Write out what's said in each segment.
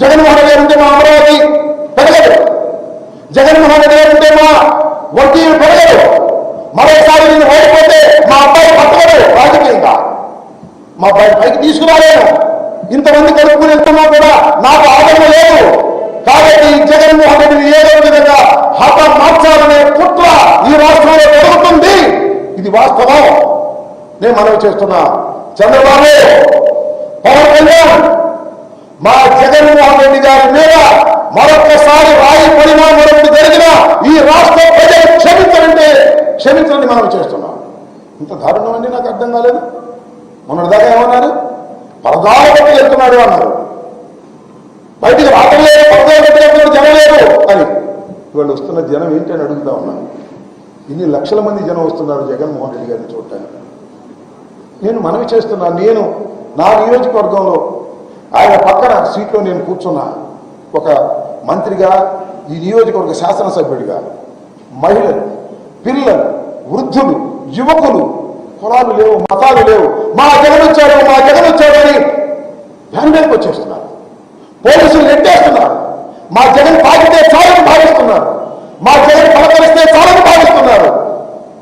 జగన్మోహన్ గారు ఉంటే మా అమరావతి పెరగదు జగన్మోహన్ గారు ఉంటే మా వడ్డీలు పెరగదు మరోసారి నేను ఓడిపోతే మా అబ్బాయి పట్టగడు రాజకీయంగా. మా అబ్బాయి పైకి తీసుకురాలేను. ఇంతమంది కలుపుకుని వెళ్తున్నా కూడా నాకు ఆదరణ లేదు. కాబట్టి జగన్మోహన్ రెడ్డిని ఏదో విధంగా హత మార్చాలనే కుట్ర ఈ రాష్ట్రంలో జరుగుతుంది. ఇది వాస్తవం. నేను మనవి చేస్తున్నా. చంద్రబాబు పవన్ కళ్యాణ్ మా జగన్మోహన్ రెడ్డి గారి మీద మరొకసారి రాయి పడినా మరొకటి జరిగిన ఈ రాష్ట్ర ప్రజలు క్షమించాలంటే క్షమించాలని మనం చేస్తున్నాం. ఇంత దారుణం అండి నాకు అర్థం కాలేదు. మొన్నటిదాకా ఏమన్నారు? పరదాల బట్టి వెళ్తున్నాడు అన్నారు. బయటికి రావడం లేదు పరదాల బట్టి జనం లేదు అని. ఇవాళ వస్తున్న జనం ఏంటి అని అడుగుతా ఉన్నాను ఇన్ని లక్షల మంది జనం వస్తున్నారు జగన్మోహన్ రెడ్డి గారిని చూడటానికి. నేను మనవి చేస్తున్నాను నేను నా నియోజకవర్గంలో ఆయన పక్కన సీట్లో నేను కూర్చున్నా ఒక మంత్రిగా ఈ నియోజకవర్గ శాసనసభ్యుడిగా మహిళలు పిల్లలు వృద్ధులు యువకులు కులాలు లేవు మతాలు లేవు. మా జగనొచ్చాడు మా జగన్ వచ్చాడు అని మీదకి వచ్చేస్తున్నారు. పోలీసులు నెట్టేస్తున్నారు. మా జగన్ తాగితే చాలని భావిస్తున్నారు. మా జగన్ పలకరిస్తే చాలని భావిస్తున్నారు.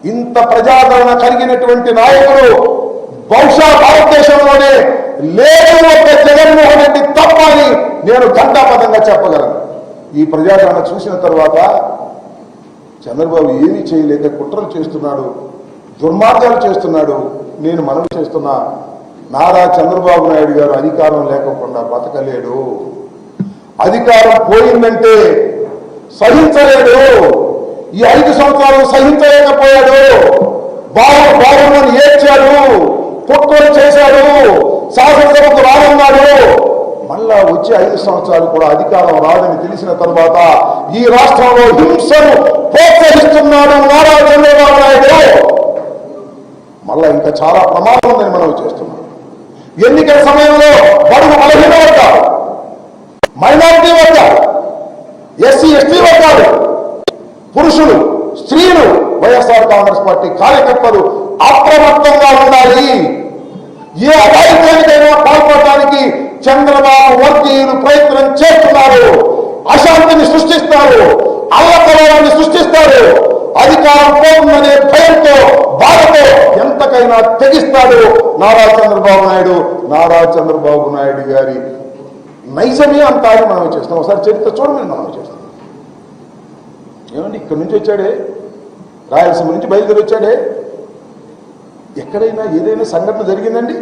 ఇంత ప్రజాదరణ కలిగినటువంటి నాయకులు బహుశా భారతదేశంలోనే లేదు ఒక జగన్మోహన్ రెడ్డి తప్ప అని నేను ఘంటాపథంగా చెప్పగలను. ఈ ప్రజాదరణ చూసిన తర్వాత చంద్రబాబు ఏమీ చేయలేక కుట్రలు చేస్తున్నాడు దుర్మార్గాలు చేస్తున్నాడు నేను మనవి చేస్తున్నా. నారా చంద్రబాబు నాయుడు గారు అధికారం లేకుండా బతకలేడు. అధికారం పోయిందంటే సహించలేడు. ఈ ఐదు సంవత్సరాలు సహించలేకపోయాడు. బాగు బాగుమని ఏడ్చాడు కుట్రలు చేశాడు. శాసనసభకు రానున్నాడు. మళ్ళా వచ్చే ఐదు సంవత్సరాలు కూడా అధికారం రాదని తెలిసిన తర్వాత ఈ రాష్ట్రంలో హింసను ప్రోత్సహిస్తున్నాడు నారా చంద్రబాబు నాయుడు. మళ్ళా ఇంకా చాలా ప్రమాదం ఉందని మనం చేస్తున్నాం ఎన్నికల సమయంలో బడుగు బలహీన వర్గాలు మైనారిటీ వర్గాలు ఎస్సీ ఎస్టీ వర్గాలు పురుషులు స్త్రీలు వైఎస్ఆర్ కాంగ్రెస్ పార్టీ కార్యకర్తలు అప్రమత్తంగా ఉండాలి. ఏ అఘాయిత్యానికైనా పాల్పడటానికి చంద్రబాబు వర్గీయులు ప్రయత్నం చేస్తున్నారు. అశాంతిని సృష్టిస్తారు. అల్లకలాన్ని సృష్టిస్తారు. అధికారం పోతుందనే భయంతో బాధతో ఎంతకైనా తెగిస్తాడు నారా చంద్రబాబు నాయుడు. నారా చంద్రబాబు నాయుడు గారి నైజమే అంత మనం చేస్తాం. ఒకసారి చరిత్ర చూడమని మనం చేస్తాం. ఏమండి ఇక్కడి నుంచి వచ్చాడే? రాయలసీమ నుంచి బయలుదేరి వచ్చాడే? ఎక్కడైనా ఏదైనా సంఘటన జరిగిందండి?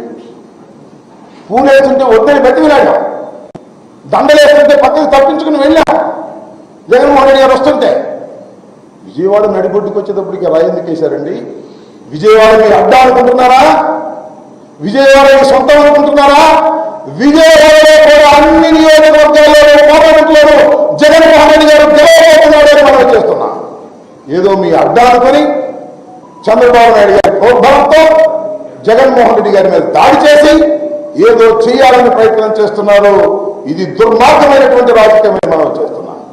పూలేస్తుంటే వద్దని బతికిలాగా దండలేస్తుంటే పక్కకు తప్పించుకుని వెళ్ళాం జగన్మోహన్ రెడ్డి గారు వస్తుంటే విజయవాడ నడిబొడ్డుకు వచ్చేటప్పటికి రా ఎందుకు వేశారండి? విజయవాడ మీ అడ్డా అనుకుంటున్నారా? విజయవాడ మీ సొంతం అనుకుంటున్నారా? విజయవాడలో కూడా అన్ని నియోజకవర్గాల్లోనూ పార్లమెంట్లోనూ జగన్మోహన్ రెడ్డి గారు గెలవబోతున్నాడు అని మనం చేస్తున్నాం. ఏదో మీ అడ్డా అనుకొని చంద్రబాబు నాయుడు గారి ప్రోద్బలంతో జగన్మోహన్ రెడ్డి గారి మీద దాడి చేసి ఏదో చేయాలని ప్రయత్నం చేస్తున్నారు. ఇది దుర్మార్గమైనటువంటి రాజకీయమని మనం చేస్తున్నాం.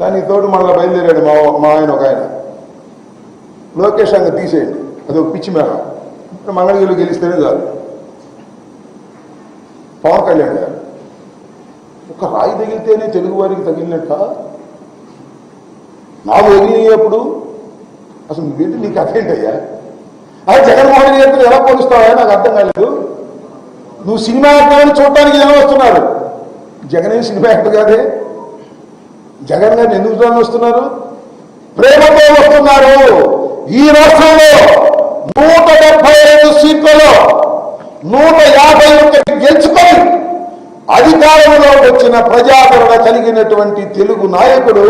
దానికి తోడు మళ్ళీ బయలుదేరాడు మా మా ఆయన ఒక ఆయన. లోకేష్ అంగ తీసేయండి. అది ఒక పిచ్చి మేడం. ఇప్పుడు మంగళగిరిలో గెలిస్తేనే చాలు. పవన్ కళ్యాణ్ గారు. ఒక రాయి తగిలితేనే తెలుగు వారికి తగిలినట్ట? నాకు తగిలినప్పుడు అసలు నువ్వేంటి నీకు అదేంటయ్యా అదే జగన్మోహన్ రెడ్డి గారితో ఎలా పోలుస్తావా నాకు అర్థం కాలేదు. నువ్వు సినిమా యాక్టర్ని చూడటానికి జనం వస్తున్నారు? జగన్ ఏం సినిమా యాక్టర్ కాదే. జగన్ గారిని ఎందుకు చూడాలని వస్తున్నారు? ప్రేమతో వస్తున్నారు. ఈ రాష్ట్రంలో నూట డెబ్బై ఐదు సీట్లలో నూట యాభై ఒకటి గెలుచుకొని అధికారంలో వచ్చిన ప్రజాదరణ కలిగినటువంటి తెలుగు నాయకుడు